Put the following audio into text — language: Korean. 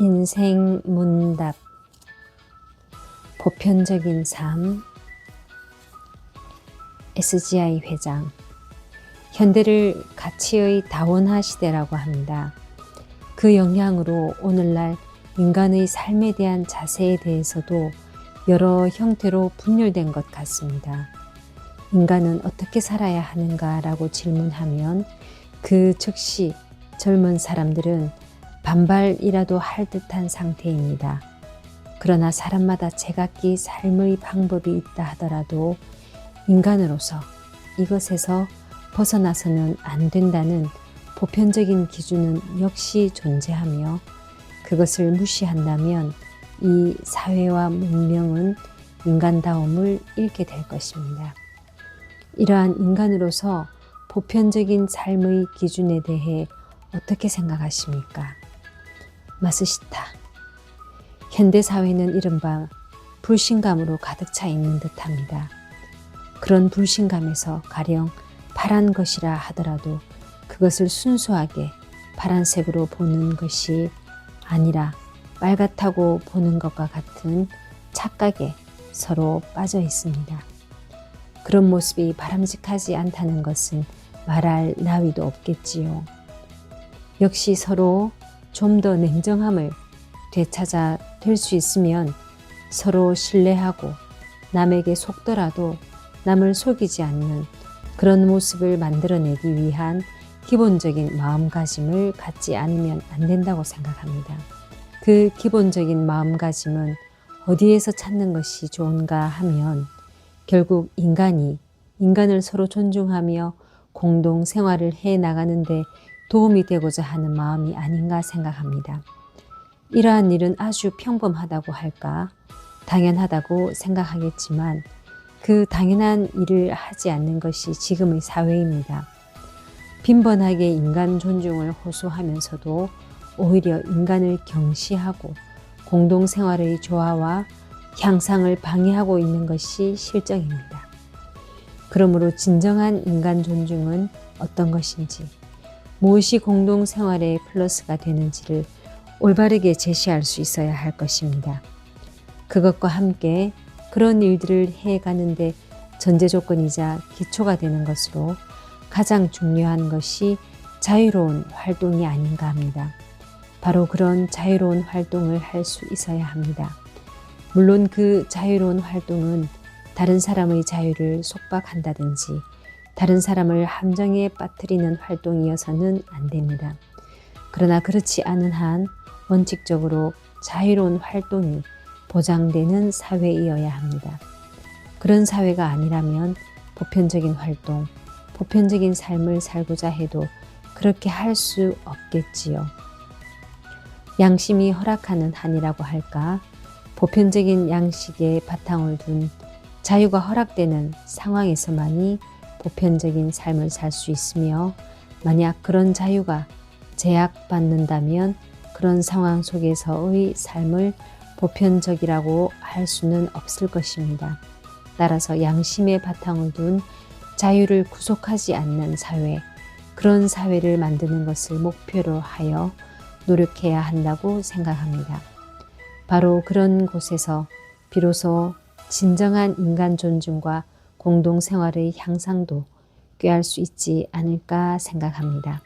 인생 문답 보편적인 삶 SGI 회장 현대를 가치의 다원화 시대라고 합니다. 그 영향으로 오늘날 인간의 삶에 대한 자세에 대해서도 여러 형태로 분열된 것 같습니다. 인간은 어떻게 살아야 하는가라고 질문하면 그 즉시 젊은 사람들은 반발이라도 할 듯한 상태입니다. 그러나 사람마다 제각기 삶의 방법이 있다 하더라도 인간으로서 이것에서 벗어나서는 안 된다는 보편적인 기준은 역시 존재하며 그것을 무시한다면 이 사회와 문명은 인간다움을 잃게 될 것입니다. 이러한 인간으로서 보편적인 삶의 기준에 대해 어떻게 생각하십니까? 마스시타. 현대 사회는 이른바 불신감으로 가득 차 있는 듯 합니다. 그런 불신감에서 가령 파란 것이라 하더라도 그것을 순수하게 파란색으로 보는 것이 아니라 빨갛다고 보는 것과 같은 착각에 서로 빠져 있습니다. 그런 모습이 바람직하지 않다는 것은 말할 나위도 없겠지요. 역시 서로 좀 더 냉정함을 되찾아 될 수 있으면 서로 신뢰하고 남에게 속더라도 남을 속이지 않는 그런 모습을 만들어내기 위한 기본적인 마음가짐을 갖지 않으면 안 된다고 생각합니다. 그 기본적인 마음가짐은 어디에서 찾는 것이 좋은가 하면 결국 인간이 인간을 서로 존중하며 공동 생활을 해 나가는데 도움이 되고자 하는 마음이 아닌가 생각합니다. 이러한 일은 아주 평범하다고 할까, 당연하다고 생각하겠지만 그 당연한 일을 하지 않는 것이 지금의 사회입니다. 빈번하게 인간 존중을 호소하면서도 오히려 인간을 경시하고 공동생활의 조화와 향상을 방해하고 있는 것이 실정입니다. 그러므로 진정한 인간 존중은 어떤 것인지, 무엇이 공동생활의 플러스가 되는지를 올바르게 제시할 수 있어야 할 것입니다. 그것과 함께 그런 일들을 해가는데 전제 조건이자 기초가 되는 것으로 가장 중요한 것이 자유로운 활동이 아닌가 합니다. 바로 그런 자유로운 활동을 할 수 있어야 합니다. 물론 그 자유로운 활동은 다른 사람의 자유를 속박한다든지 다른 사람을 함정에 빠뜨리는 활동이어서는 안 됩니다. 그러나 그렇지 않은 한 원칙적으로 자유로운 활동이 보장되는 사회이어야 합니다. 그런 사회가 아니라면 보편적인 활동, 보편적인 삶을 살고자 해도 그렇게 할 수 없겠지요. 양심이 허락하는 한이라고 할까? 보편적인 양식에 바탕을 둔 자유가 허락되는 상황에서만이 보편적인 삶을 살 수 있으며 만약 그런 자유가 제약받는다면 그런 상황 속에서의 삶을 보편적이라고 할 수는 없을 것입니다. 따라서 양심의 바탕을 둔 자유를 구속하지 않는 사회, 그런 사회를 만드는 것을 목표로 하여 노력해야 한다고 생각합니다. 바로 그런 곳에서 비로소 진정한 인간 존중과 공동생활의 향상도 꾀할 수 있지 않을까 생각합니다.